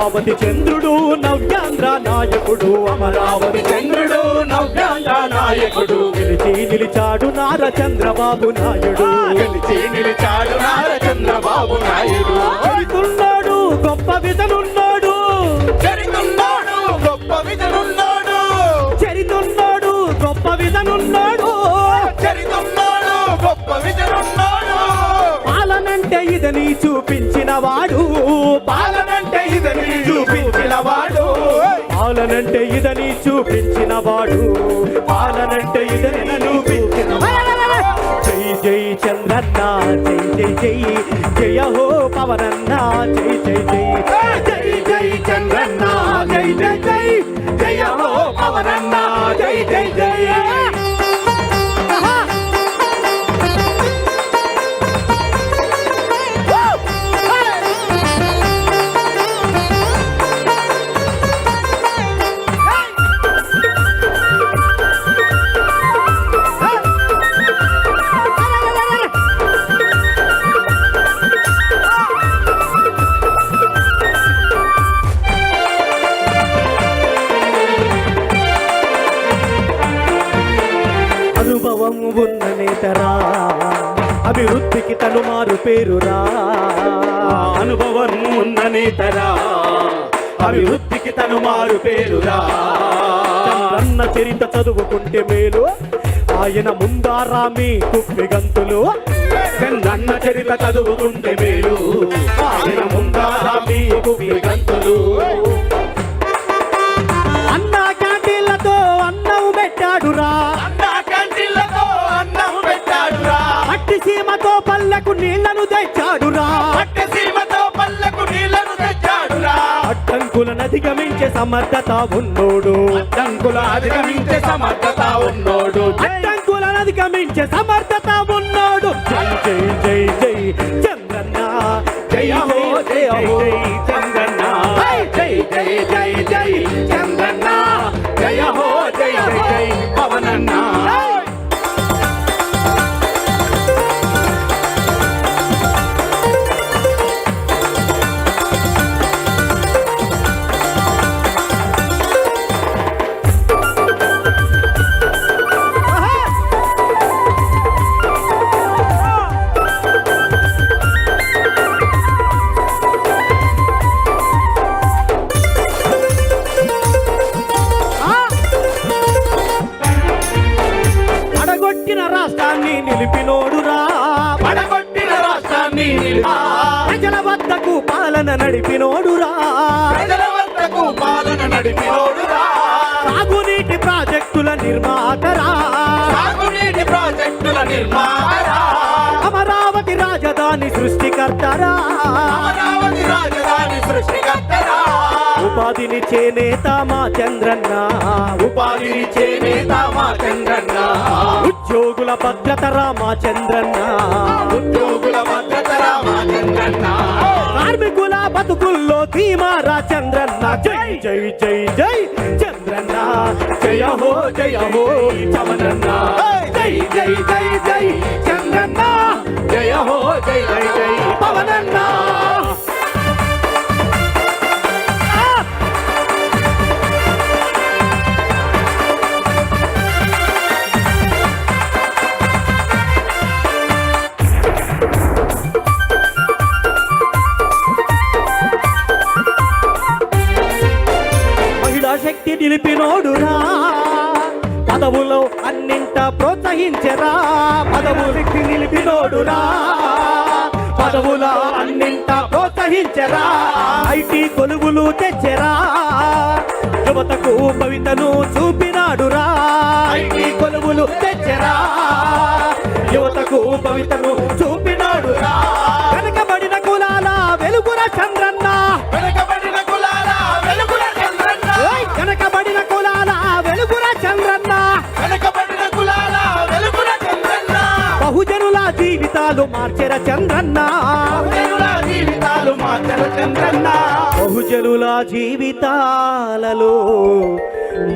అమరావతి చంద్రుడు నవ్యాంధ్ర నాయకుడు. అమరావతి చంద్రుడు నవ్యాంధ్ర నాయకుడు. గెలిచి నిలిచాడు నార చంద్రబాబు నాయుడు. గెలిచి నిలిచాడు నార చంద్రబాబు నాయుడు. చరితున్నాడు గొప్ప విధనున్నాడు. చరితున్నాడు గొప్ప విధనున్నాడు. చరితున్నాడు గొప్ప విధనున్నాడు. చరితున్నాడు గొప్ప విధనున్నాడు. పాలనంటే ఇదని చూపించిన వాడు. పాలనంటే పాలనంటే ఇదని చూపించిన వాడు. పాలనంటే ఇదని చూపించిన జై జై చంద్రన్న జై జై జై జయ హో పవనన్న జై జై జై. జై జై చంద్రన్న జై జై జై జయ హో పవనన్న జై జై జై. అభివృద్ధికి తను మారు పేరురా. అనుభవం ఉన్న నేతరా అభివృద్ధికి తను మారు పేరురా. చంద్రన్న చరిత చదువుకుంటే మేలు. ఆయన ముందారా మీ కుప్పిగంతులు నన్న చరిత చదువుకుంటే మేలు. ఆయన ముందారా మీకు గంతులు. తెచ్చాడురా. పల్లెకు నీళ్ళను తెచ్చాడురా. అడ్డంకులను అధిగమించే సమర్థత ఉన్నోడు. అడ్డంకుల అధిగమించే సమర్థత ఉన్నోడు. అడ్డంకులను అధిగమించే సమర్థత అడగొట్టిన రాష్ట్రాన్ని నిలిపినోడురా. పడగొట్టిన రాష్ట్రాన్ని ప్రజల వద్దకు పాలన నడిపినోడురా. ప్రజల వద్దకు పాలన నడిపినోడురా. సాగునీటి ప్రాజెక్టుల నిర్మాతరా. సాగునీటి ప్రాజెక్టుల నిర్మాణరా అమరావతి రాజధాని సృష్టికర్తరా. అమరావతి రాజధాని సృష్టికర్తరా. ఉపాధిని చేనేత మా చంద్రన్న. ఉపాధిని చేనేత మా చంద్రన్న. ఉద్యోగుల భద్రతరా మా చంద్రన్న. ఉద్యోగుల భద్రతరా మా చంద్రన్న. కార్మికుల బతుకుల్లో ధీమారా చంద్రన్న. జై జై. జై జై చంద్రన్న. జయ హో జయ హో చమనన్న. జై జై జై జై చంద్రన్న. జయ హో జై జై జై పవనన్న. ప్రోత్సహించరా పదవు వ్యక్తి నిలిపినోడురా పదవుల అన్నింట ప్రోత్సహించరా ఐటీ కొలువులు తెచ్చరా యువతకు భవితను చూపినాడురా? ఐటీ కొలువులు తెచ్చరా యువతకు భవితను చూపినాడురా? జీవితాలు మార్చెర చంద్రన్న. జీవితాలు మార్చల చంద్రన్న. బహుజనుల జీవితాలలో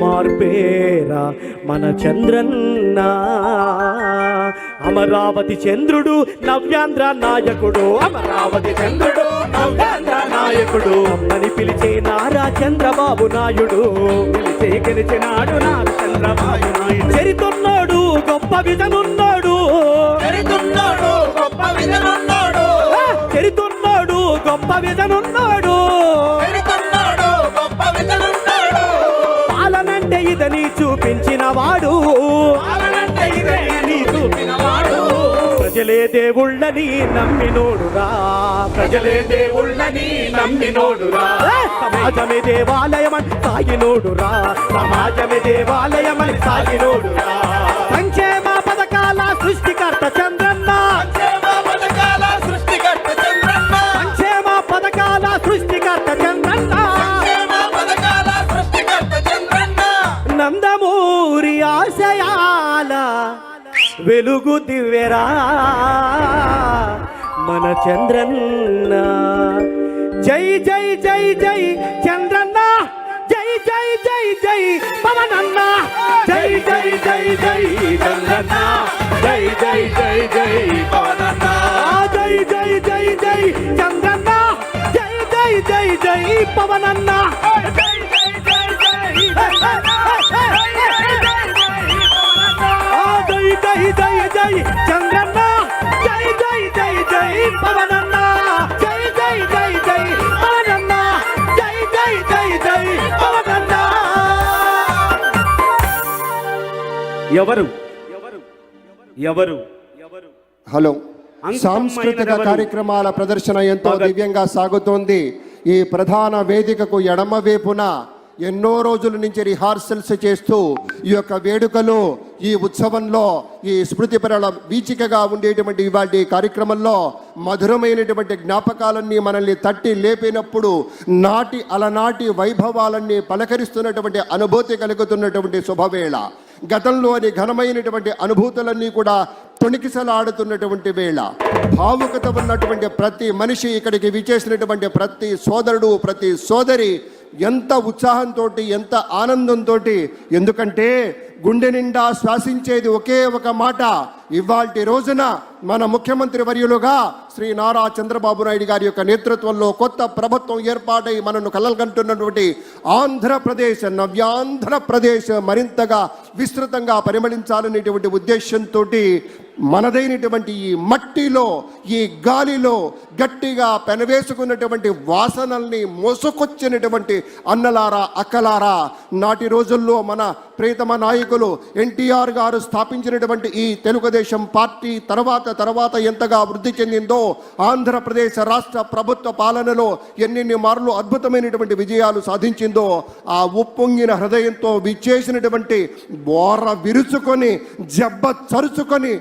మార్పేరా మన చంద్రన్న. అమరావతి చంద్రుడు నవ్యాంధ్ర నాయకుడు. అమరావతి చంద్రుడు నవ్యాంధ్ర నాయకుడు. అమ్మని పిలిచే నారా చంద్రబాబు నాయుడు. గెలిచే గెలిచినాడు నా చంద్రబాబు నాయుడు. చెరితున్నాడు గొప్ప చెరితున్నాడు పెరుగుతున్నాడు గొప్ప విజనున్నాడు పాలనంటే ఇదని చూపించిన వాడు. ప్రజలే దేవుళ్ళని నమ్మినోడురా. ప్రజలే దేవుళ్ళని నమ్మినోడురా. సమాజమే దేవాలయమని సాగినోడురా. సమాజమే దేవాలయమని సాగినోడురా. వెలుగు దివ్యరా మన చంద్రన్న జై జై జై జై చంద్రన్న జై జై జై జై పవనన్న జై జై జై జై చంద్రన్న జై జై జై జై పవనన్న జై జై జై జై చంద్రన్న జై జై జై జై పవనన్న జై జై జై జై జై చంద్రన్న జై జై జై జై పవనన్న జై జై జై జై పవనన్న జై జై జై జై పవనన్న. ఎవరు? ఎవరు? ఎవరు? ఎవరు హలో సాంస్కృతిక? కార్యక్రమాల ప్రదర్శన ఎంతో. దివ్యంగా సాగుతోంది. ఈ ప్రధాన వేదికకు ఎడమ వైపున ఎన్నో రోజుల నుంచి రిహార్సల్స్ చేస్తూ ఈ యొక్క వేడుకలు ఈ ఉత్సవంలో ఈ స్మృతి పరల వీచికగా ఉండేటువంటి ఇవాటి కార్యక్రమంలో మధురమైనటువంటి జ్ఞాపకాలన్నీ మనల్ని తట్టి లేపినప్పుడు నాటి అలనాటి వైభవాలన్నీ పలకరిస్తున్నటువంటి అనుభూతి కలుగుతున్నటువంటి శుభవేళ. గతంలోని ఘనమైనటువంటి అనుభూతులన్నీ కూడా తొణికిసలాడుతున్నటువంటి వేళ. భావుకత ఉన్నటువంటి ప్రతి మనిషి ఇక్కడికి విచేసినటువంటి ప్రతి సోదరుడు ప్రతి సోదరి ఎంత ఉత్సాహంతో ఎంత ఆనందంతో ఎందుకంటే గుండె నిండా శ్వాసించేది ఒకే ఒక మాట. ఇవాల్టి రోజున మన ముఖ్యమంత్రి వర్యులుగా శ్రీ నారా చంద్రబాబు నాయుడు గారి యొక్క నేతృత్వంలో కొత్త ప్రభుత్వం ఏర్పాటై మనను కలలుగంటున్నటువంటి ఆంధ్రప్రదేశ్ నవ్యాంధ్రప్రదేశ్ మరింతగా విస్తృతంగా పరిమళించాలనేటువంటి ఉద్దేశంతో మనదైనటువంటి ఈ మట్టిలో ఈ గాలిలో గట్టిగా పెనవేసుకున్నటువంటి వాసనల్ని మోసుకొచ్చినటువంటి అన్నలారా అక్కలారా నాటి రోజుల్లో మన ప్రియతమ నాయకులు ఎన్టీఆర్ గారు స్థాపించినటువంటి ఈ తెలుగుదేశం పార్టీ తర్వాత తర్వాత ఎంతగా వృద్ధి చెందిందో ఆంధ్రప్రదేశ్ రాష్ట్ర ప్రభుత్వ పాలనలో ఎన్నెన్ని మార్లు అద్భుతమైనటువంటి విజయాలు సాధించిందో ఆ ఉప్పొంగిన హృదయంతో విచ్చేసినటువంటి బోర విరుచుకొని జబ్బ చరుచుకొని